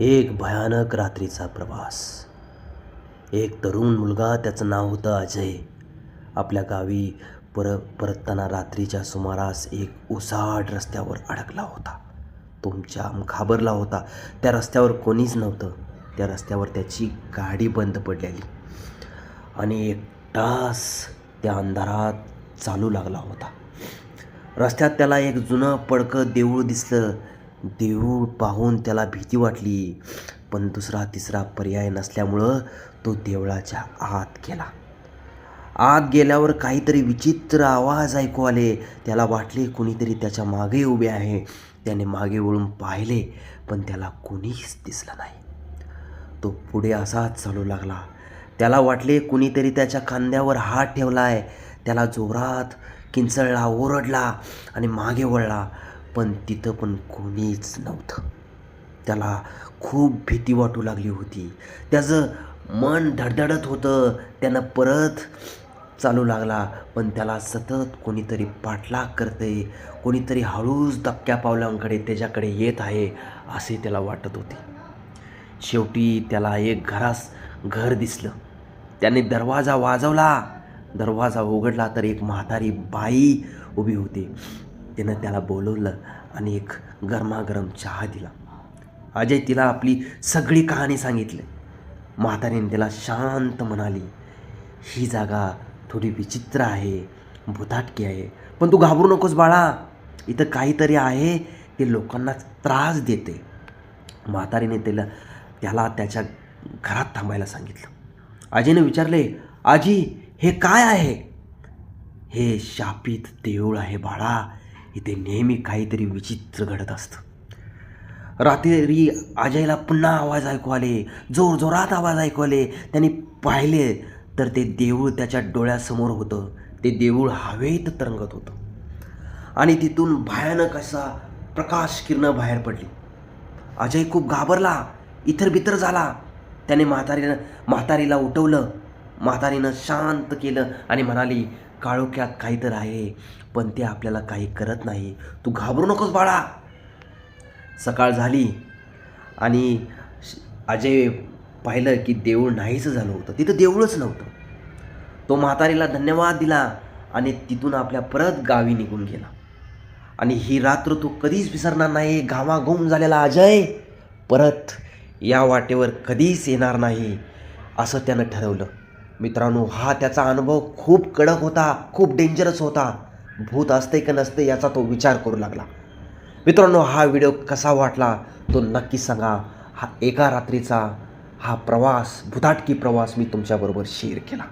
एक भयानक रात्रीचा प्रवास. एक तरुण मुलगा त्याचं नाव होतं अजय. आपल्या गावी पर परतताना रात्रीच्या सुमारास एक उसाड रस्त्यावर अडकला होता. तुमच्या घाबरला होता. त्या रस्त्यावर कोणीच नव्हतं. त्या रस्त्यावर त्याची गाडी बंद पडलेली. आणि एक तास त्या अंधारात चालू लागला होता. रस्त्यात त्याला एक जुनं पडकं देऊळ दिसलं. देऊळ पाहून त्याला भीती वाटली. पण दुसरा तिसरा पर्याय नसल्यामुळं तो देवळाच्या आत गेला. आत गेल्यावर काहीतरी विचित्र आवाज ऐकू आले. त्याला वाटले कुणीतरी त्याच्यामागे उभे आहे. त्याने मागे वळून पाहिले पण त्याला कोणीच दिसलं नाही. तो पुढे असाच चालू लागला. त्याला वाटले कुणीतरी त्याच्या खांद्यावर हात ठेवला आहे त्याला जोरात किंचळला ओरडला आणि मागे वळला. पण तिथं पण कोणीच नव्हतं. त्याला खूप भीती वाटू लागली होती. त्याचं मन धडधडत होतं. त्यानं परत चालू लागला. पण त्याला सतत कोणीतरी पाठलाग करते कोणीतरी हळूच धक्क्या पावलांकडे त्याच्याकडे येत आहे असे त्याला वाटत होते. शेवटी त्याला एक घरास घर दिसलं. त्याने दरवाजा वाजवला. दरवाजा उघडला तर एक म्हातारी बाई उभी होती. त्यानं त्याला बोलवलं आणि एक गरमागरम चहा दिला. अजय तिला आपली सगळी कहाणी सांगितली. म्हातारीने त्याला शांत म्हणाली ही जागा थोडी विचित्र आहे भुताटकी आहे. पण तू घाबरू नकोस बाळा. इथं काहीतरी आहे ते लोकांना त्रास देते. म्हातारीने त्याला त्याला त्याच्या घरात थांबायला सांगितलं. अजयने विचारले आजी हे काय आहे? हे शापित देऊळ आहे बाळा. इथे नेहमी काहीतरी विचित्र घडत असतं. रात्री अजयला पुन्हा आवाज ऐकू आले जोर जोरात आवाज ऐकू आले. त्यांनी पाहिले तर ते देऊळ त्याच्या डोळ्यासमोर होतं. ते देऊळ हवेत तरंगत होतं. आणि तिथून भयानक असा प्रकाश किरणं बाहेर पडली. अजय खूप घाबरला इतर बितर झाला. त्याने म्हातारीनं म्हातारीला उठवलं. म्हातारीनं शांत केलं आणि म्हणाली काळोख्यात काही तर आहे पण ते आपल्याला काही करत नाही. तू घाबरू नकोस बाळा. सकाळ झाली आणि श- अजय पाहिलं की देऊळ नाहीचं झालं होतं. तिथं देऊळच नव्हतं. तो म्हातारीला धन्यवाद दिला आणि तिथून आपल्या परत गावी निघून गेला. आणि ही रात्र तो कधीच विसरणार नाही. घामाघूम झालेला अजय परत या वाटेवर कधीच येणार नाही असं त्यानं ठरवलं. मित्रांनो हा त्याचा अनुभव खूप कडक होता खूप डेंजरस होता. भूत असते का नसते याचा तो विचार करू लागला. मित्रांनो हा व्हिडिओ कसा वाटला तो नक्की सांगा. हा एका रात्रीचा हा प्रवास भुताटकी प्रवास मी तुमच्याबरोबर शेअर केला.